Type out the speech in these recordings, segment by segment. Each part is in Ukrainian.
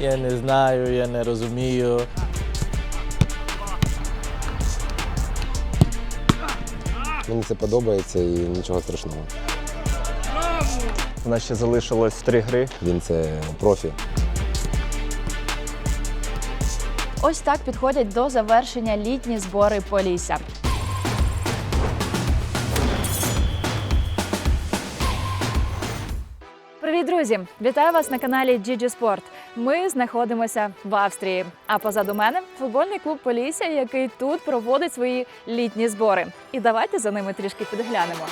Я не знаю, я не розумію. Мені це подобається і нічого страшного. У нас ще залишилось три гри. Він це профі. Ось так підходять до завершення літні збори Полісся. Привіт, друзі! Вітаю вас на каналі Gigi Sport. Ми знаходимося в Австрії. А позаду мене футбольний клуб Полісся, який тут проводить свої літні збори. І давайте за ними трішки підглянемо.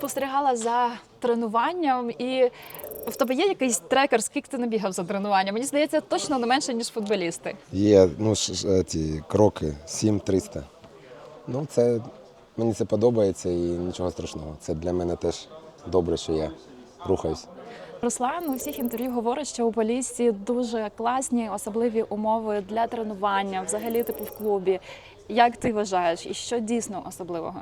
Спостерігала за тренуванням і. В тебе є якийсь трекер, скільки ти набігав за тренування? Мені здається, точно не менше, ніж футболісти. Є ну, ш- ті кроки 7-300. Ну, це мені це подобається і нічого страшного. Це для мене теж добре, що я рухаюсь. Руслан у всіх інтерв'ю говорить, що у Поліссі дуже класні особливі умови для тренування, взагалі типу в клубі. Як ти вважаєш, і що дійсно особливого?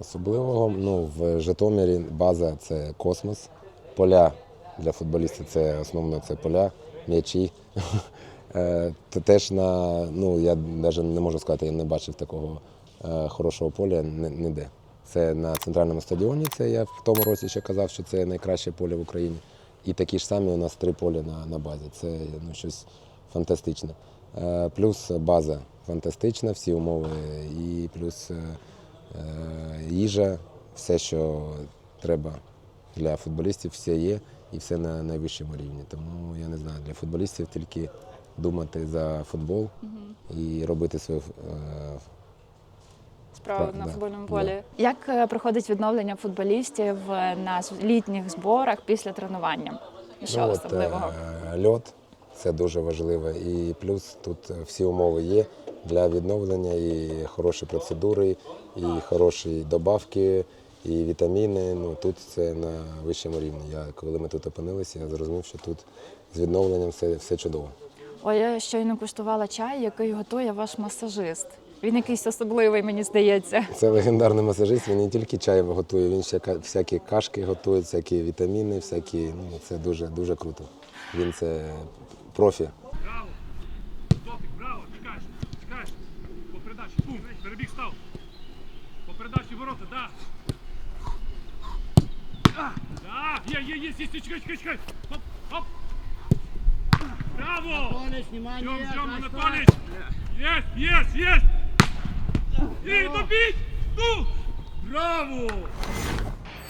Особливого ну, в Житомирі база це космос. Поля для футболістів це основно це поля, м'ячі. Е, теж на ну я навіть не можу сказати, я не бачив такого е, хорошого поля ніде. Це на центральному стадіоні. Це я в тому році ще казав, що це найкраще поле в Україні. І такі ж самі у нас три поля на, на базі. Це ну, щось фантастичне. Е, Плюс база фантастична, всі умови, і плюс їжа, все, що треба для футболістів, все є і все на найвищому рівні. Тому я не знаю, для футболістів тільки думати за футбол і робити свою е, Справа на футбольному полі. Як е, проходить відновлення футболістів е, на літніх зборах після тренування? Що Ну, особливого? е, льот це дуже важливо. І плюс тут всі умови є для відновлення, і хороші процедури, і хороші добавки, і вітаміни. Ну тут це на вищому рівні. Я коли ми тут опинилися, я зрозумів, що тут з відновленням все, все чудово. Ой, я щойно куштувала чай, який готує ваш масажист. Він якийсь особливий, мені здається. Це легендарний масажист. Він не тільки чай готує, він ще всякі кашки готує, всякі вітаміни, всякі. Ну це дуже дуже круто. Він це профі. Браво! Топік, браво! Чекаєш, чекаєш. По передачі, бум, перебіг став. По передачі ворота, да. Да, є, є, є, є, чекай, чекай, чекай. Хоп, хоп. Браво! Анатолич, внимание, Ждем, ждем, Анатолич. Есть, есть, есть. І добіть! Ну! Браво!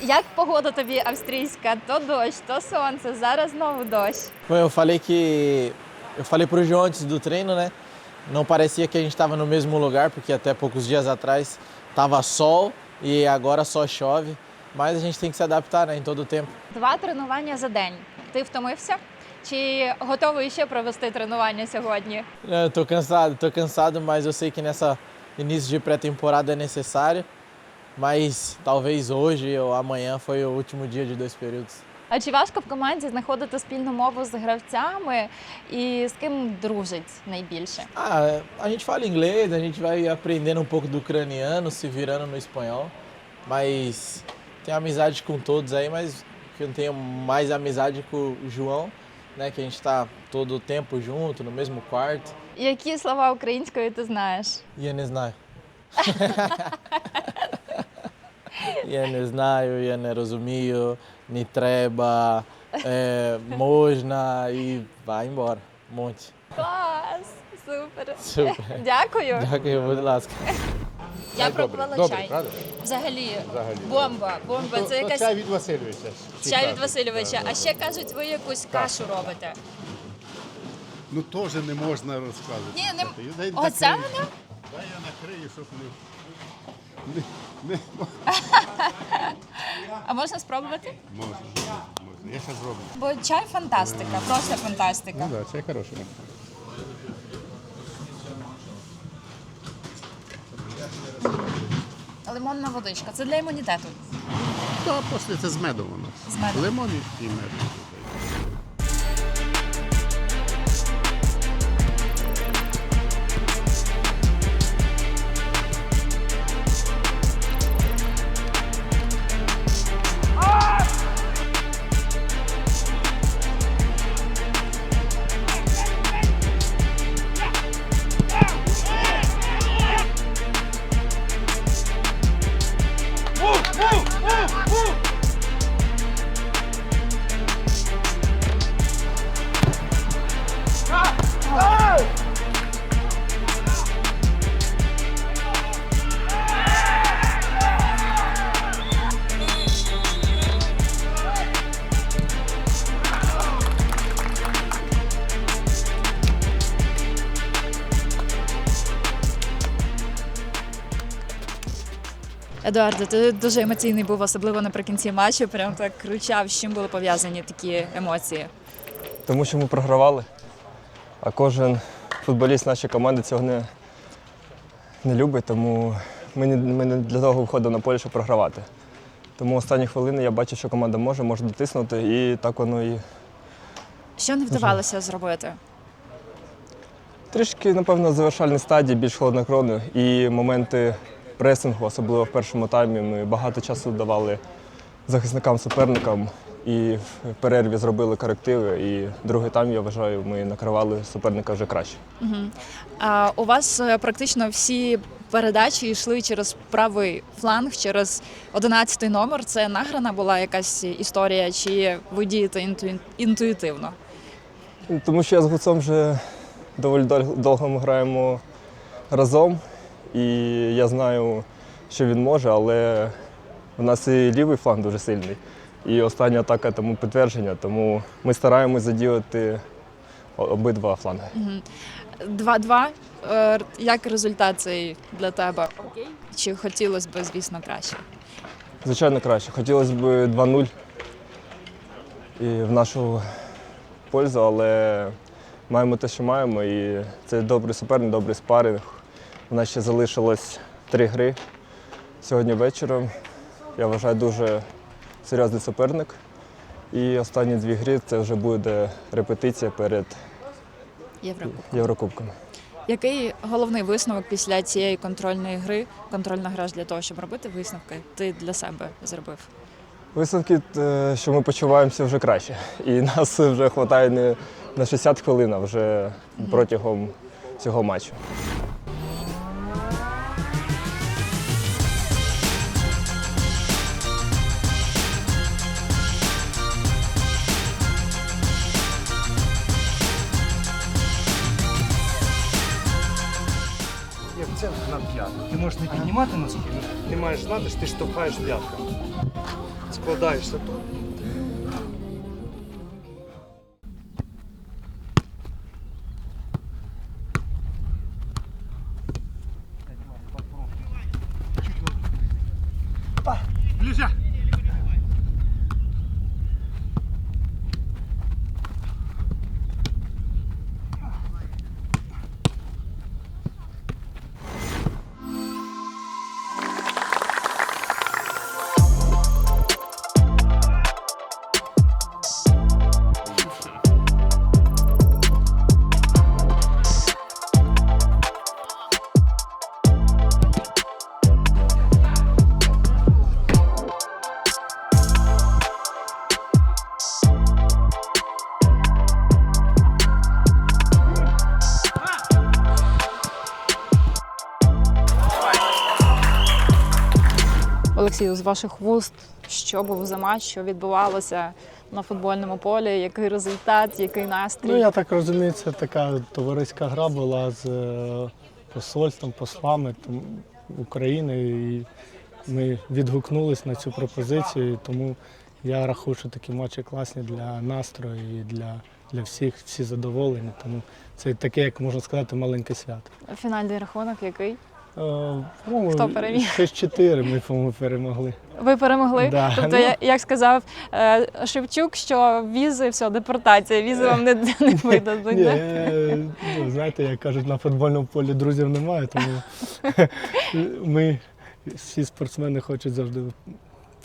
Як погода тобі австрійська? То дощ, то сонце, зараз знову дощ. Bom, eu falei que. Eu falei pro João antes do treino, né? Não parecia que a gente estava no mesmo lugar, porque até poucos dias atrás tava sol e agora só chove. Mas a gente tem que se adaptar, né? Em todo o tempo. Два тренування за день. Ти втомився? Чи готовий ще провести тренування сьогодні? Eu tô cansado, tô cansado, mas eu sei que nessa início de pré-temporada é necessário. Mas talvez hoje ou amanhã foi o último dia de dois períodos. А чи важко в команді знаходити спільну мову з гравцями і з ким дружить найбільше? Ah, a gente fala inglês, a gente vai aprendendo um pouco do ucraniano, se virando no espanhol. Mas tenho amizade com todos aí, mas que eu tenho mais amizade com o João, né? Que a gente tá todo o tempo junto, no mesmo quarto. Які слова українською ти знаєш? Я не знаю. Я не знаю, я не розумію, не треба, е, можна і vai embora. Клас! Супер! Супер. Дякую. Дякую, будь ласка. Я пробувала чай. Взагалі, бомба, бомба. Це якась Чай від Васильовича. чай від Васильовича. А ще кажуть, ви якусь кашу робите. Ну теж не можна розказувати. Ні, не оце вона? Дай я накрию, щоб не. А можна спробувати? можна, можна. Я зараз зроблю. Бо чай фантастика, просто фантастика. Ну так, чай хороший. Лимонна водичка. Це для імунітету. а після це з медом воно. З медом. Лимон і мед. Едуарде, ти дуже емоційний був, особливо наприкінці матчу. Прям так кричав, з чим були пов'язані такі емоції. Тому що ми програвали, а кожен футболіст нашої команди цього не, не любить, тому ми не, ми не для того виходимо на поле, щоб програвати. Тому останні хвилини я бачив, що команда може, може дотиснути, і так воно і Що не вдавалося зробити? трішки, напевно, в завершальній стадії більш холоднокровно. І моменти пресингу, особливо в першому таймі, ми багато часу давали захисникам суперникам і в перерві зробили корективи. І другий тайм, я вважаю, ми накривали суперника вже краще. А у вас е, практично всі передачі йшли через правий фланг, через 11 номер. Це награна була якась історія, чи ви дієте інту- інтуїтивно? Тому що я з Гуцом вже доволі довго ми граємо разом, і я знаю, що він може, але в нас і лівий фланг дуже сильний. І остання атака тому підтвердження, тому ми стараємось задіяти обидва фланги. 2-2. Е, Як результат цей для тебе? Чи хотілося б, звісно, краще? Звичайно, краще. Хотілося б 2-0 і в нашу пользу, але маємо те, що маємо. І це добрий суперник, добрий спаринг. У нас ще залишилось три гри сьогодні вечором. Я вважаю дуже серйозний суперник. І останні дві гри це вже буде репетиція перед Єврокубок. Єврокубками. Який головний висновок після цієї контрольної гри, контрольна гра ж для того, щоб робити висновки, ти для себе зробив? Висновки, е, що ми почуваємося вже краще. І нас вже вистачає не на 60 хвилин, а вже протягом цього матчу. Як це на п'ятку. Ти можеш не піднімати носки, ти маєш знати, що ти штовхаєш п'ятками. Складаєшся тут. Ближа! Ваших вуст, що був за матч, що відбувалося на футбольному полі, який результат, який настрій? Ну, я так розумію, це така товариська гра була з е, посольством, послами там, України. І ми відгукнулись на цю пропозицію, тому я рахую, що такі матчі класні для настрою і для, для всіх, всі задоволені. Тому це таке, як можна сказати, маленьке свято. Фінальний рахунок який? Е, по-моєму, Хто переміг? 6-4 ми, по-моєму, перемогли. Ви перемогли. Да, Тобто, ну. я- як сказав е, Шевчук, що візи, все, депортація, візи вам не, не видадуть. Ні, да? е, ну, знаєте, як кажуть, на футбольному полі друзів немає, тому ми всі спортсмени хочуть завжди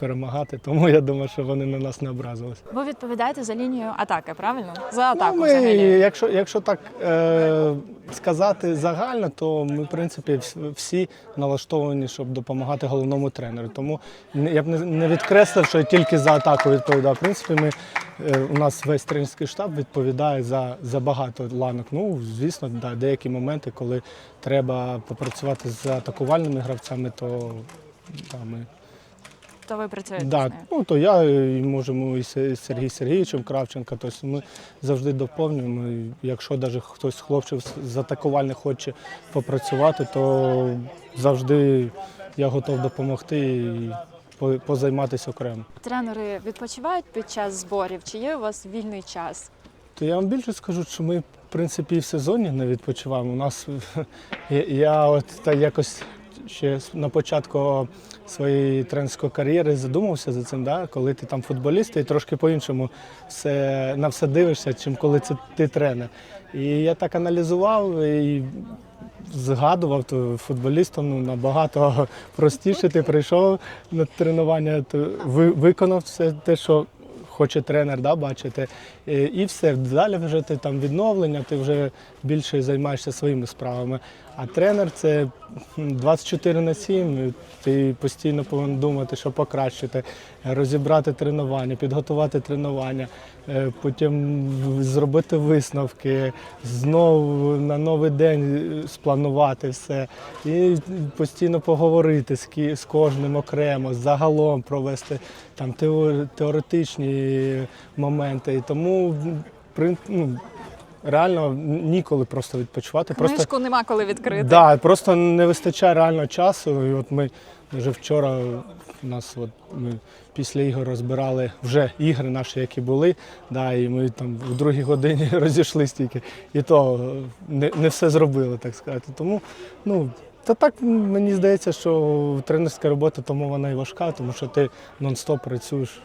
перемагати. Тому я думаю, що вони на нас не образились. Ви відповідаєте за лінію атаки, правильно? За атаку Ну, ми, взагалі. якщо, якщо так е, сказати загально, то ми, в принципі, всі налаштовані, щоб допомагати головному тренеру. Тому я б не, не відкреслив, що я тільки за атаку відповідав. В принципі, ми, е, у нас весь тренерський штаб відповідає за, за багато ланок. Ну, звісно, да, деякі моменти, коли треба попрацювати з атакувальними гравцями, то да, ми То ви працюєте з нею. ну то я і можемо і Се- Сергій Сергійовичем Кравченка. Тобто ми завжди доповнюємо. І Якщо навіть хтось з хлопців з- з атакувальних хоче попрацювати, то завжди я готов допомогти і позайматися окремо. Тренери відпочивають під час зборів? Чи є у вас вільний час? То я вам більше скажу, що ми, в принципі, і в сезоні не відпочиваємо. У нас я- я от та якось ще на початку своєї тренерської кар'єри задумався за цим, да? коли ти там футболіст, і трошки по-іншому все, на все дивишся, чим коли це ти тренер. І я так аналізував і згадував, то футболістом ну, набагато простіше. Ти прийшов на тренування, то ви, виконав все те, що хоче тренер да, бачити. І все. Далі вже ти там відновлення, ти вже більше займаєшся своїми справами. А тренер це 24 на 7, ти постійно повинен думати, що покращити, розібрати тренування, підготувати тренування, е, потім зробити висновки, знову на новий день спланувати все. І постійно поговорити з, кожним окремо, загалом провести там теоретичні моменти. І тому ну, реально ніколи просто відпочивати. Просто Книжку нема коли відкрити. Да, просто не вистачає реально часу. І от ми вже вчора у нас от ми після ігор розбирали вже ігри наші, які були. Да, і ми там в другій годині розійшлися тільки. І то не, не все зробили, так сказати. Тому, ну. Та так мені здається, що тренерська робота тому вона і важка, тому що ти нон-стоп працюєш.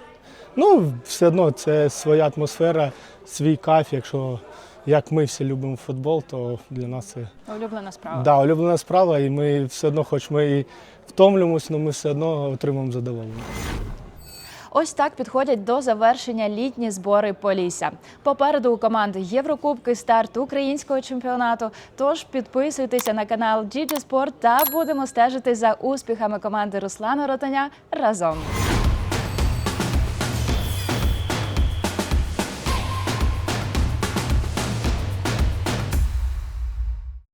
Ну, все одно це своя атмосфера, свій кайф. Якщо як ми всі любимо футбол, то для нас це Улюблена справа. Да, улюблена справа, і ми все одно, хоч ми і втомлюємось, але ми все одно отримуємо задоволення. Ось так підходять до завершення літні збори Полісся. Попереду у команди Єврокубки старт українського чемпіонату. Тож підписуйтеся на канал GG Sport та будемо стежити за успіхами команди Руслана Ротаня разом.